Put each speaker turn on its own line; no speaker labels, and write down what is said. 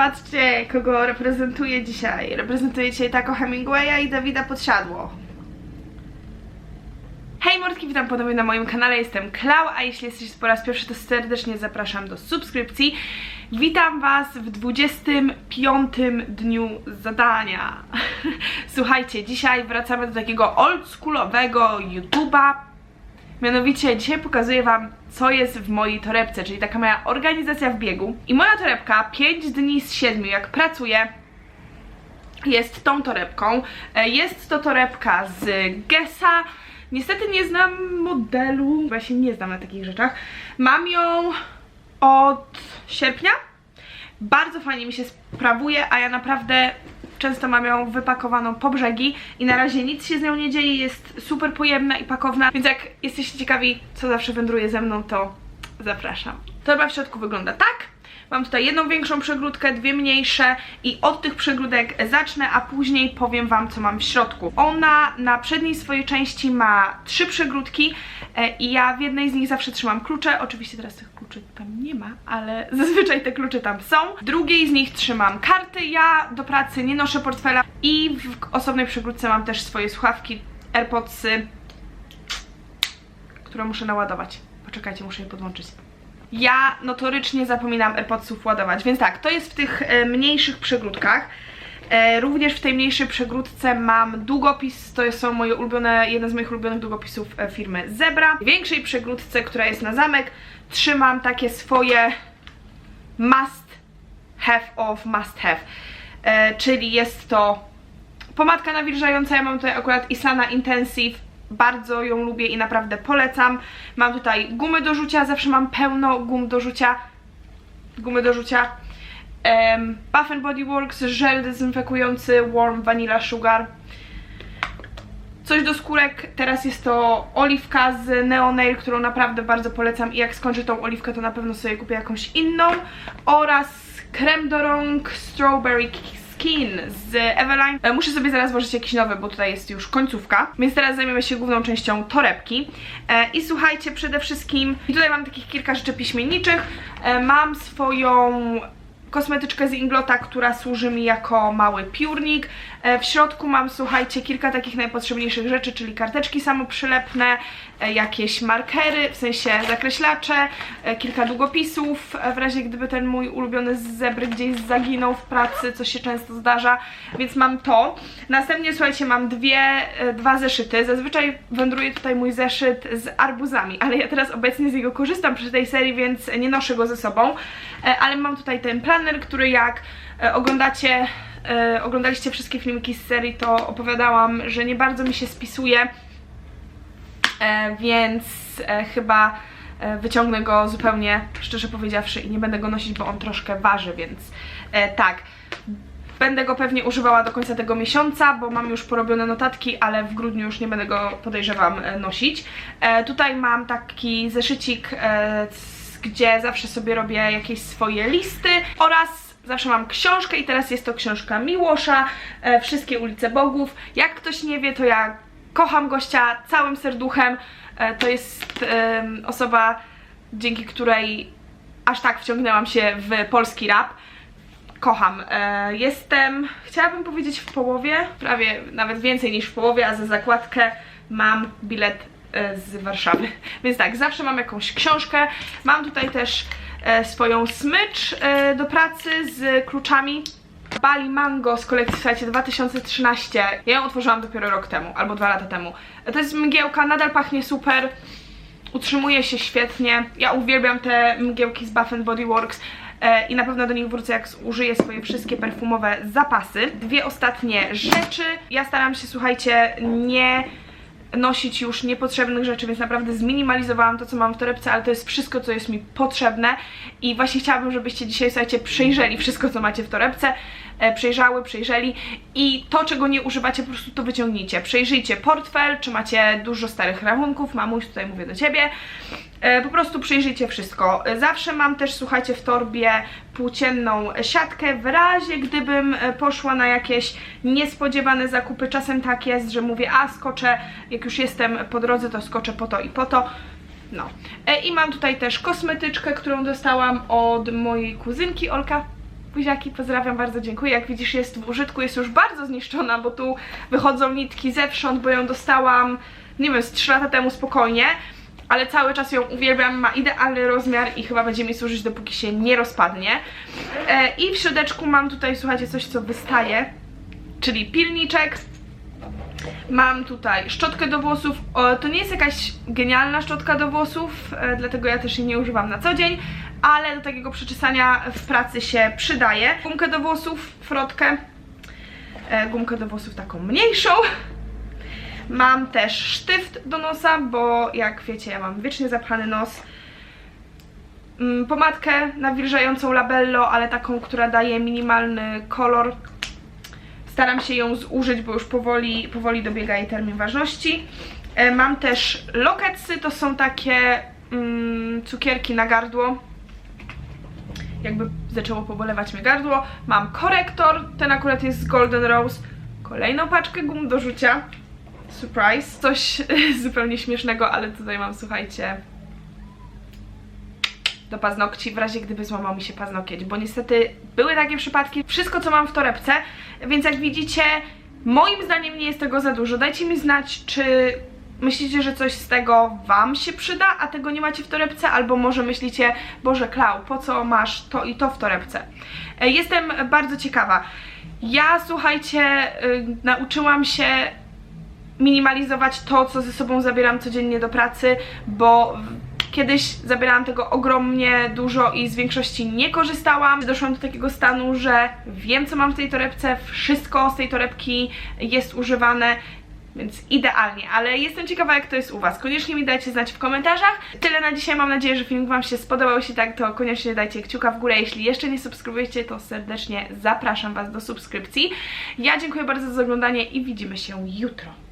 Patrzcie, kogo reprezentuję dzisiaj. Reprezentuję dzisiaj Taco Hemingwaya i Dawida Podsiadło. Hej mordki, witam ponownie na moim kanale, jestem Klau, a jeśli jesteście po raz pierwszy, to serdecznie zapraszam do subskrypcji. Witam Was w 25 dniu zadania. Słuchajcie, dzisiaj wracamy do takiego oldschoolowego YouTube'a. Mianowicie dzisiaj pokazuję Wam, co jest w mojej torebce, czyli taka moja organizacja w biegu. I moja torebka 5 dni z 7, jak pracuję, jest tą torebką. E, Jest to torebka z Gessa. Niestety nie znam modelu, się nie znam na takich rzeczach. Mam ją od sierpnia. Bardzo fajnie mi się sprawuje, a ja naprawdę często mam ją wypakowaną po brzegi i na razie nic się z nią nie dzieje, jest super pojemna i pakowna, więc jak jesteście ciekawi, co zawsze wędruje ze mną, to zapraszam. Torba w środku wygląda tak. Mam tutaj jedną większą przegródkę, dwie mniejsze i od tych przegródek zacznę, a później powiem Wam, co mam w środku. Ona na przedniej swojej części ma trzy przegródki e, i ja w jednej z nich zawsze trzymam klucze. Oczywiście teraz tych kluczy tam nie ma, ale zazwyczaj te klucze tam są. W drugiej z nich trzymam karty. Ja do pracy nie noszę portfela i w osobnej przegródce mam też swoje słuchawki, AirPodsy, które muszę naładować. Poczekajcie, muszę je podłączyć. Ja notorycznie zapominam AirPodsów ładować, więc tak, to jest w tych e, mniejszych przegródkach. E, również w tej mniejszej przegródce mam długopis, to są moje ulubione, jeden z moich ulubionych długopisów e, firmy Zebra. W większej przegródce, która jest na zamek, trzymam takie swoje must have of must have, czyli jest to pomadka nawilżająca, ja mam tutaj akurat Isana Intensive, bardzo ją lubię i naprawdę polecam. Mam tutaj gumy do rzucia, zawsze mam pełno gum do rzucia, gumy do rzucia. Um, Bath and Body Works, żel dezynfekujący Warm Vanilla Sugar. Coś do skórek, teraz jest to oliwka z Neonail, którą naprawdę bardzo polecam i jak skończę tą oliwkę, to na pewno sobie kupię jakąś inną. Oraz krem do rąk Strawberry Skin z Eveline. E, Muszę sobie zaraz włożyć jakiś nowy, bo tutaj jest już końcówka. Więc teraz zajmiemy się główną częścią torebki. E, I słuchajcie, przede wszystkim, i tutaj mam takich kilka rzeczy piśmienniczych. E, Mam swoją kosmetyczkę z Inglota, która służy mi jako mały piórnik. E, W środku mam, słuchajcie, kilka takich najpotrzebniejszych rzeczy, czyli karteczki samoprzylepne, e, jakieś markery, w sensie zakreślacze, e, kilka długopisów, w razie gdyby ten mój ulubiony zebry gdzieś zaginął w pracy, co się często zdarza, więc mam to. Następnie, słuchajcie, mam dwie, dwa zeszyty. Zazwyczaj wędruje tutaj mój zeszyt z arbuzami, ale ja teraz obecnie z niego korzystam przy tej serii, więc nie noszę go ze sobą. Ale mam tutaj ten planer, który jak e, oglądacie, e, oglądaliście wszystkie filmiki z serii, to opowiadałam, że nie bardzo mi się spisuje, e, więc chyba wyciągnę go zupełnie, szczerze powiedziawszy, i nie będę go nosić, bo on troszkę waży, więc tak. Będę go pewnie używała do końca tego miesiąca, bo mam już porobione notatki, ale w grudniu już nie będę go, podejrzewam, nosić. E, tutaj mam taki zeszycik, e, gdzie zawsze sobie robię jakieś swoje listy oraz zawsze mam książkę i teraz jest to książka Miłosza, e, Wszystkie ulice Bogów. Jak ktoś nie wie, to ja kocham gościa całym serduchem. E, to jest em, osoba, dzięki której aż tak wciągnęłam się w polski rap. Kocham. E, jestem, chciałabym powiedzieć w połowie, prawie nawet więcej niż w połowie, a za zakładkę mam bilet e, z Warszawy. Więc tak, zawsze mam jakąś książkę. Mam tutaj też e, swoją smycz e, do pracy z kluczami. Bali Mango z kolekcji, słuchajcie, 2013. Ja ją otworzyłam dopiero rok temu, albo dwa lata temu. To jest mgiełka, nadal pachnie super utrzymuje się świetnie. Ja uwielbiam te mgiełki z Bath Body Works e, i na pewno do nich wrócę, jak użyję swoje wszystkie perfumowe zapasy. Dwie ostatnie rzeczy. Ja staram się, słuchajcie, nie nosić już niepotrzebnych rzeczy, więc naprawdę zminimalizowałam to, co mam w torebce, ale to jest wszystko, co jest mi potrzebne. I właśnie chciałabym, żebyście dzisiaj, słuchajcie, przejrzeli wszystko, co macie w torebce, przejrzały, przejrzeli i to, czego nie używacie, po prostu to wyciągnijcie. Przejrzyjcie portfel, czy macie dużo starych rachunków, mamuś, tutaj mówię do Ciebie, E, po prostu przejrzyjcie wszystko. E, Zawsze mam też, słuchajcie, w torbie płócienną siatkę, w razie gdybym e, poszła na jakieś niespodziewane zakupy. Czasem tak jest, że mówię, a skoczę, jak już jestem po drodze, to skoczę po to i po to. No. E, I mam tutaj też kosmetyczkę, którą dostałam od mojej kuzynki Olka. Buziaki, pozdrawiam, bardzo dziękuję. Jak widzisz jest w użytku, jest już bardzo zniszczona, bo tu wychodzą nitki zewsząd, bo ją dostałam, nie wiem, z 3 lata temu spokojnie. Ale cały czas ją uwielbiam, ma idealny rozmiar i chyba będzie mi służyć dopóki się nie rozpadnie. E, I w środeczku mam tutaj, słuchajcie, coś co wystaje, czyli pilniczek. Mam tutaj szczotkę do włosów. O, to nie jest jakaś genialna szczotka do włosów, e, dlatego ja też jej nie używam na co dzień, ale do takiego przeczesania w pracy się przydaje. Gumkę do włosów, frotkę, e, gumkę do włosów taką mniejszą. Mam też sztyft do nosa, bo jak wiecie, ja mam wiecznie zapchany nos. Mm, Pomadkę nawilżającą labello, ale taką, która daje minimalny kolor. Staram się ją zużyć, bo już powoli, powoli dobiega jej termin ważności. E, Mam też loketsy, to są takie mm, cukierki na gardło. Jakby zaczęło pobolewać mi gardło. Mam korektor, ten akurat jest z Golden Rose. Kolejną paczkę gum do rzucia. Surprise. Coś zupełnie śmiesznego, ale tutaj mam, słuchajcie, do paznokci w razie gdyby złamał mi się paznokieć, bo niestety były takie przypadki. Wszystko co mam w torebce, więc jak widzicie, moim zdaniem nie jest tego za dużo. Dajcie mi znać, czy myślicie, że coś z tego wam się przyda, a tego nie macie w torebce, albo może myślicie, Boże Klau, po co masz to i to w torebce? E, Jestem bardzo ciekawa. Ja, słuchajcie, y, nauczyłam się minimalizować to, co ze sobą zabieram codziennie do pracy, bo kiedyś zabierałam tego ogromnie dużo i z większości nie korzystałam. Doszłam do takiego stanu, że wiem, co mam w tej torebce, wszystko z tej torebki jest używane. Więc idealnie, ale jestem ciekawa jak to jest u Was. Koniecznie mi dajcie znać w komentarzach. Tyle na dzisiaj, mam nadzieję, że film Wam się spodobał. Jeśli tak, to koniecznie dajcie kciuka w górę. Jeśli jeszcze nie subskrybujecie, to serdecznie zapraszam Was do subskrypcji. Ja dziękuję bardzo za oglądanie i widzimy się jutro.